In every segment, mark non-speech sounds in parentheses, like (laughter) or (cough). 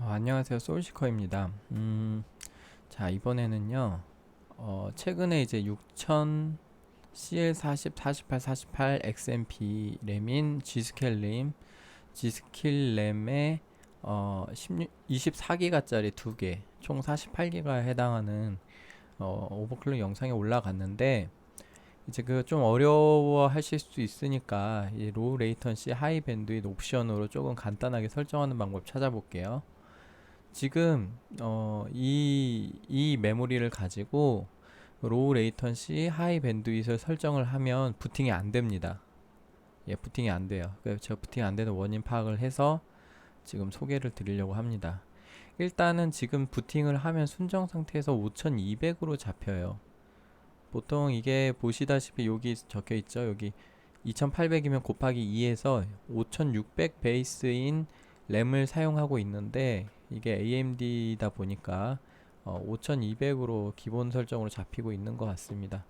어, 안녕하세요. 솔시커입니다. 음, 자, 이번에는요, 어, 최근에 이제 6000 CL40, 48, 48 XMP 램인 G스케일 램, G스킬 램에 어, 16, 24기가짜리 두 개, 총 48기가에 해당하는 어, 오버클럭 영상이 올라갔는데, 이제 그 좀 어려워 하실 수 있으니까 이 로우 레이턴시 하이 밴드윗 옵션으로 조금 간단하게 설정하는 방법 찾아볼게요. 지금 어, 이, 이 메모리를 가지고 로우 레이턴시 하이 밴드윗을 설정을 하면 부팅이 안 됩니다. 예, 부팅이 안 돼요. 그래서 제가 부팅이 안 되는 원인 파악을 해서 지금 소개를 드리려고 합니다. 일단은 지금 부팅을 하면 순정 상태에서 5200으로 잡혀요. 보통 이게 보시다시피 여기 적혀 있죠. 여기 2800이면 곱하기 2에서 5600 베이스인 램을 사용하고 있는데 이게 AMD다 보니까 어, 5200으로 기본 설정으로 잡히고 있는 것 같습니다.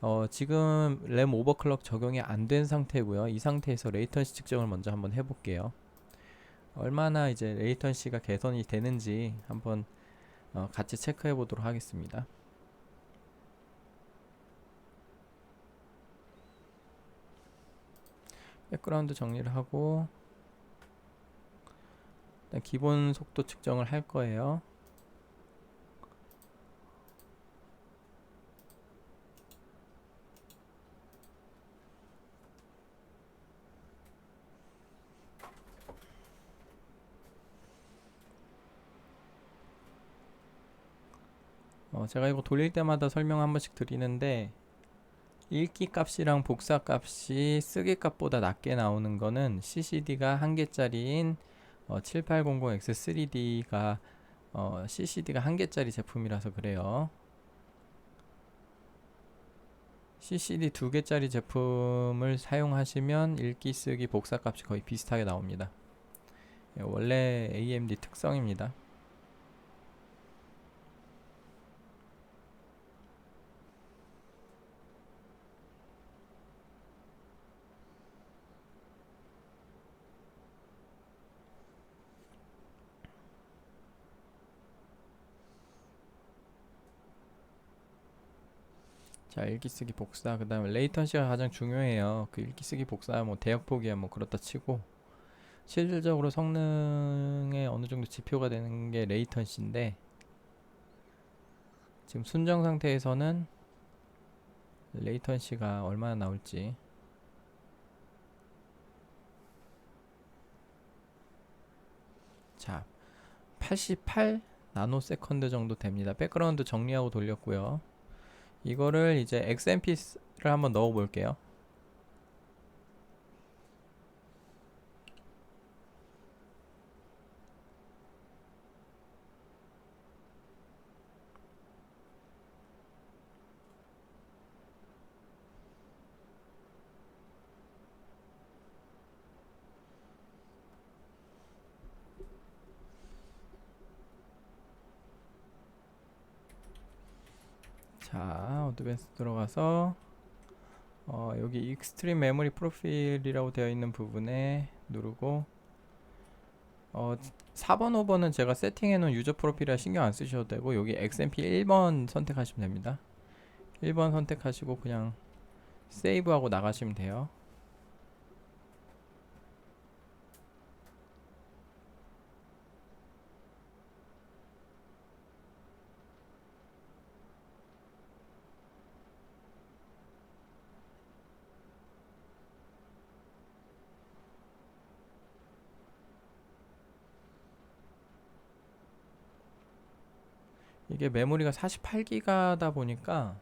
어, 지금 램 오버클럭 적용이 안 된 상태고요. 이 상태에서 레이턴시 측정을 먼저 한번 해볼게요. 얼마나 이제 레이턴시가 개선이 되는지 한번 어, 같이 체크해 보도록 하겠습니다. 백그라운드 정리를 하고 일단 기본 속도 측정을 할 거예요. 어, 제가 이거 돌릴 때마다 설명 한 번씩 드리는데 읽기 값이랑 복사 값이 쓰기 값보다 낮게 나오는 거는 CCD가 한 개짜리인 어, 7800X3D가 어, CCD가 한 개짜리 제품이라서 그래요. CCD 두 개짜리 제품을 사용하시면 읽기 쓰기 복사 값이 거의 비슷하게 나옵니다. 예, 원래 AMD 특성입니다. 자, 읽기 쓰기 복사. 그 다음에 레이턴시가 가장 중요해요. 그 읽기 쓰기 복사 뭐 대역폭이야 뭐 그렇다 치고 실질적으로 성능에 어느 정도 지표가 되는 게 레이턴시인데 지금 순정 상태에서는 레이턴시가 얼마나 나올지 자, 88 나노세컨드 정도 됩니다. 백그라운드 정리하고 돌렸고요. 이거를 이제 XMP를 한번 넣어 볼게요. 자, 어드밴스 들어가서 어, 여기 익스트림 메모리 프로필이라고 되어 있는 부분에 누르고 어, 4번, 5번은 제가 세팅해 놓은 유저 프로필이라 신경 안 쓰셔도 되고 여기 XMP 1번 선택하시면 됩니다. 1번 선택하시고 그냥 세이브하고 나가시면 돼요. 이게 메모리가 48기가다 보니까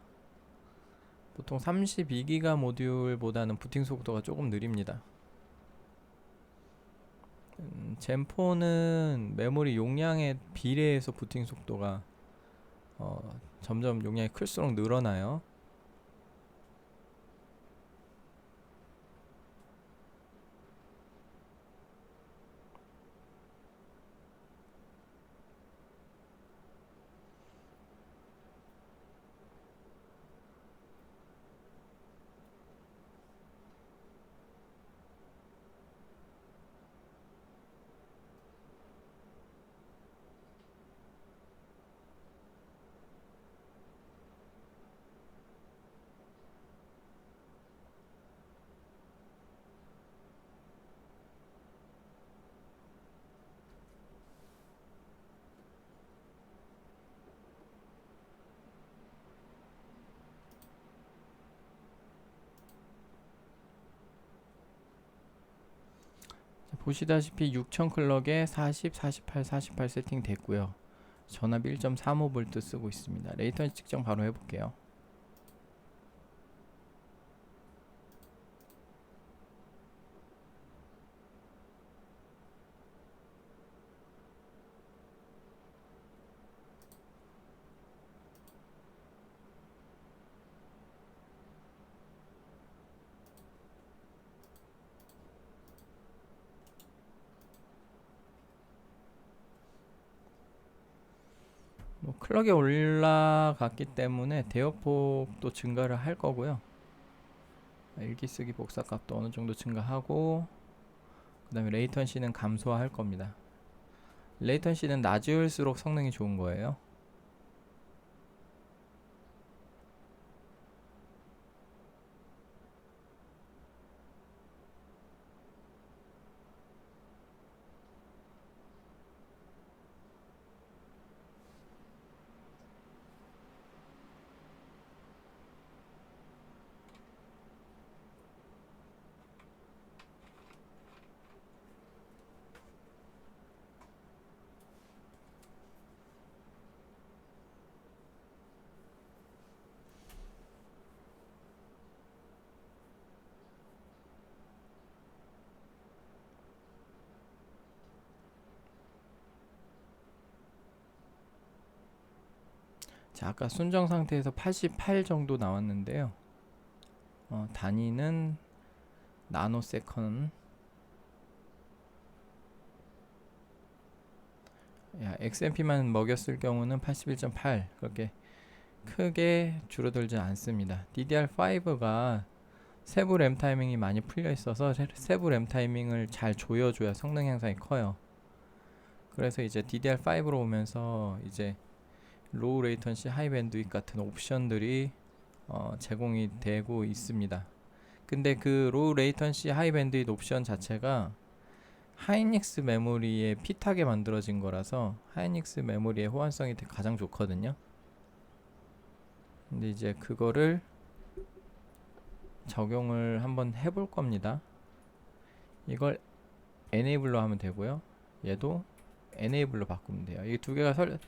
보통 32기가 모듈보다는 부팅 속도가 조금 느립니다. 음, 젠4는 메모리 용량에 비례해서 부팅 속도가 어, 점점 용량이 클수록 늘어나요. 보시다시피 6000 클럭에 40, 48, 48 세팅 됐고요. 전압 1.35V 쓰고 있습니다. 레이턴시 측정 바로 해볼게요. 뭐 클럭이 올라갔기 때문에 대역폭도 증가를 할 거고요. 일기 쓰기 복사 값도 어느 정도 증가하고 그 다음에 레이턴시는 감소할 겁니다. 레이턴시는 낮을수록 성능이 좋은 거예요. 자, 아까 순정 상태에서 88 정도 나왔는데요. 어, 단위는 나노세컨. 야, XMP만 먹였을 경우는 81.8 그렇게 크게 줄어들지 않습니다. DDR5가 세부 램 타이밍이 많이 풀려 있어서 세- 세부 램 타이밍을 잘 조여줘야 성능 향상이 커요. 그래서 이제 DDR5로 오면서 이제 로우 레이턴시 하이 밴드윗 같은 옵션들이 어, 제공이 되고 있습니다. 근데 그 로우 레이턴시 하이 밴드윗 옵션 자체가 하이닉스 메모리에 핏하게 만들어진 거라서 하이닉스 메모리의 호환성이 가장 좋거든요. 근데 이제 그거를 적용을 한번 해볼 겁니다. 이걸 enable로 하면 되고요. 얘도 enable로 바꾸면 돼요. 이 두 개가 설,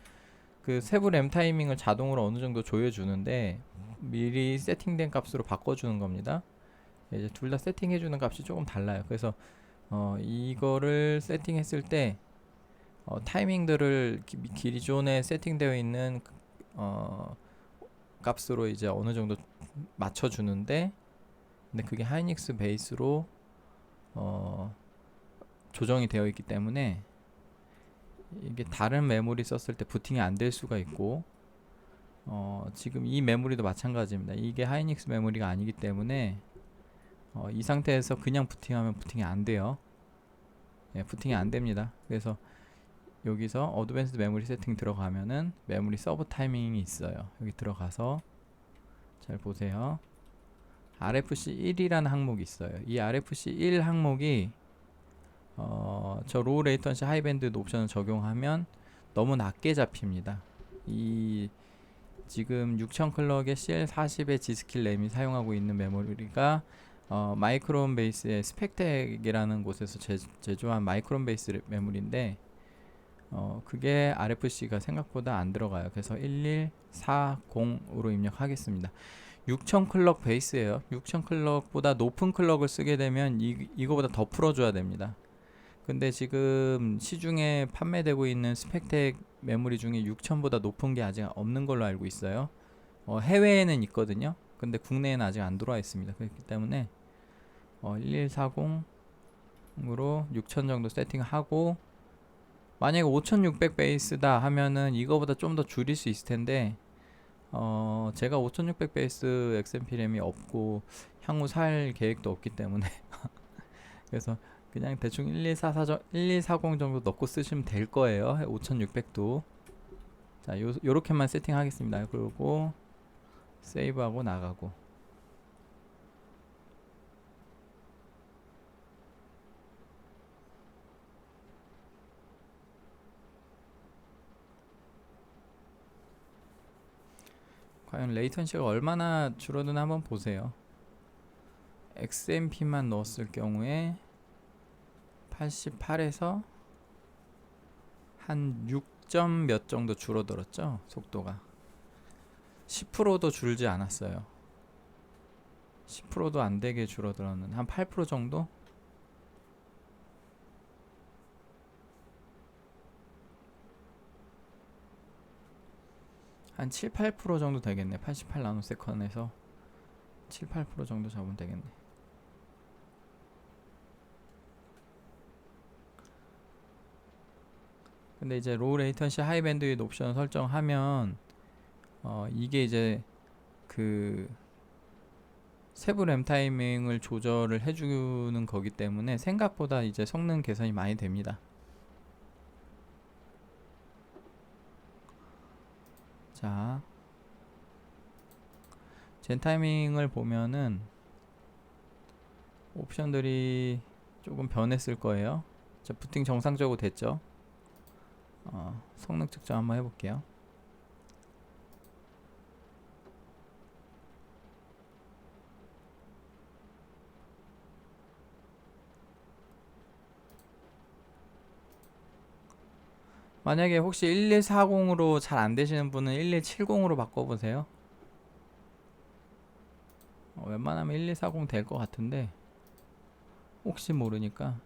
그 세부 램 타이밍을 자동으로 어느 정도 조여주는데 미리 세팅된 값으로 바꿔주는 겁니다. 이제 둘 다 세팅해주는 값이 조금 달라요. 그래서 어, 이거를 세팅했을 때 어, 타이밍들을 기, 기존에 세팅되어 있는 어, 값으로 이제 어느 정도 맞춰주는데 근데 그게 하이닉스 베이스로 어, 조정이 되어 있기 때문에 이게 다른 메모리 썼을 때 부팅이 안 될 수가 있고 어, 지금 이 메모리도 마찬가지입니다. 이게 하이닉스 메모리가 아니기 때문에 어, 이 상태에서 그냥 부팅하면 부팅이 안 돼요. 예, 부팅이 안 됩니다. 그래서 여기서 어드밴스드 메모리 세팅 들어가면은 메모리 서브 타이밍이 있어요. 여기 들어가서 잘 보세요. RFC 1이라는 항목이 있어요. 이 RFC 1 항목이 어, 저 로우 레이턴시 하이 밴드 옵션을 적용하면 너무 낮게 잡힙니다. 이 지금 6000 클럭의 CL40의 G스킬 램이 사용하고 있는 메모리가 어, 마이크론 베이스의 스펙텍이라는 곳에서 제, 제조한 마이크론 베이스 레- 메모리인데 어, 그게 RFC가 생각보다 안 들어가요. 그래서 1140으로 입력하겠습니다. 6000 클럭 베이스예요. 6000 클럭보다 높은 클럭을 쓰게 되면 이, 이거보다 더 풀어줘야 됩니다. 근데 지금 시중에 판매되고 있는 스펙텍 메모리 중에 6000보다 높은 게 아직 없는 걸로 알고 있어요. 어, 해외에는 있거든요. 근데 국내에는 아직 안 들어와 있습니다. 그렇기 때문에 어, 1140으로 6000 정도 세팅하고 만약에 5600 베이스다 하면은 이거보다 좀 더 줄일 수 있을 텐데 어, 제가 5600 베이스 XMP 램이 없고 향후 살 계획도 없기 때문에 (laughs) 그래서 그냥 대충 1144 정- 1140 정도 넣고 쓰시면 될 거예요. 5600도. 자, 요 요렇게만 세팅하겠습니다. 그리고 세이브하고 나가고. 과연 레이턴시가 얼마나 줄어드나 한번 보세요. XMP만 넣었을 경우에 88에서 한 6점 몇 정도 줄어들었죠 속도가. 10%도 줄지 않았어요. 10%도 안 되게 줄어들었는 한 8% 정도? 한 7, 8% 정도 되겠네. 88 나노세컨에서 7, 8% 정도 잡으면 되겠네 근데 이제 로우 레이턴시 하이 밴드위드 옵션 설정하면 어 이게 이제 그 세부 램 타이밍을 조절을 해주는 거기 때문에 생각보다 이제 성능 개선이 많이 됩니다. 자, 젠 타이밍을 보면은 옵션들이 조금 변했을 거예요. 자, 부팅 정상적으로 됐죠? 어, 성능 측정 한번 해볼게요. 만약에 혹시 1140으로 잘 안 되시는 분은 1170으로 바꿔보세요. 어, 웬만하면 1140 될 것 같은데 혹시 모르니까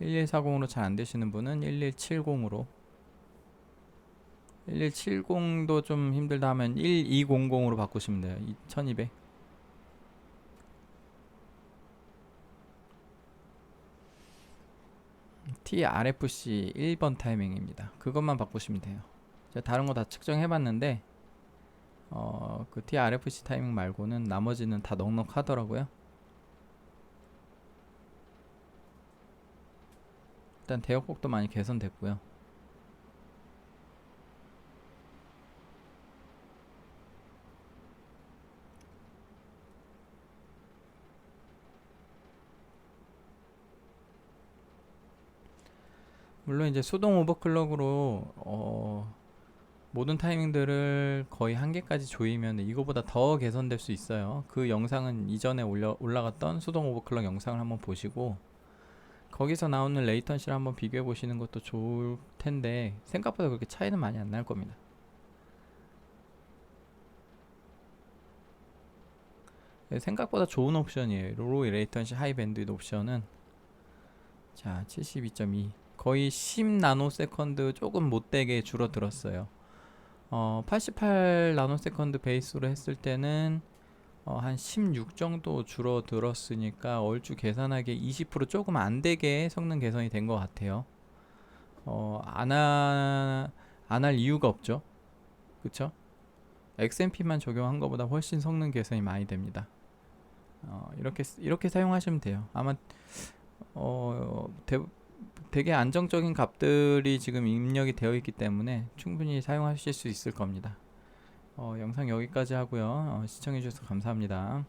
1140으로 잘 안 되시는 분은 1170으로 1170도 좀 힘들다 하면 1200으로 바꾸시면 돼요. 1200 TRFC 1번 타이밍입니다. 그것만 바꾸시면 돼요. 제가 다른 거 다 측정해 봤는데 어, 그 TRFC 타이밍 말고는 나머지는 다 넉넉하더라고요. 일단 대역폭도 많이 개선됐고요. 물론 이제 수동 오버클럭으로 어, 모든 타이밍들을 거의 한 개까지 조이면 이거보다 더 개선될 수 있어요. 그 영상은 이전에 올려, 올라갔던 수동 오버클럭 영상을 한번 보시고 거기서 나오는 레이턴시를 한번 비교해 보시는 것도 좋을 텐데 생각보다 그렇게 차이는 많이 안 날 겁니다. 네, 생각보다 좋은 옵션이에요. 로로 레이턴시 하이 밴드위드 옵션은 자 72.2 거의 10 나노 세컨드 조금 못되게 줄어들었어요. 어, 88 나노 세컨드 베이스로 했을 때는 어, 한 16 정도 줄어들었으니까 얼추 계산하기에 20% 조금 안 되게 성능 개선이 된 것 같아요. 어, 안할 안할 이유가 없죠. 그쵸? XMP만 적용한 것보다 훨씬 성능 개선이 많이 됩니다. 어, 이렇게 쓰- 이렇게 사용하시면 돼요. 아마 어, 대, 되게 안정적인 값들이 지금 입력이 되어 있기 때문에 충분히 사용하실 수 있을 겁니다. 어, 영상 여기까지 하고요. 어, 시청해 주셔서 감사합니다.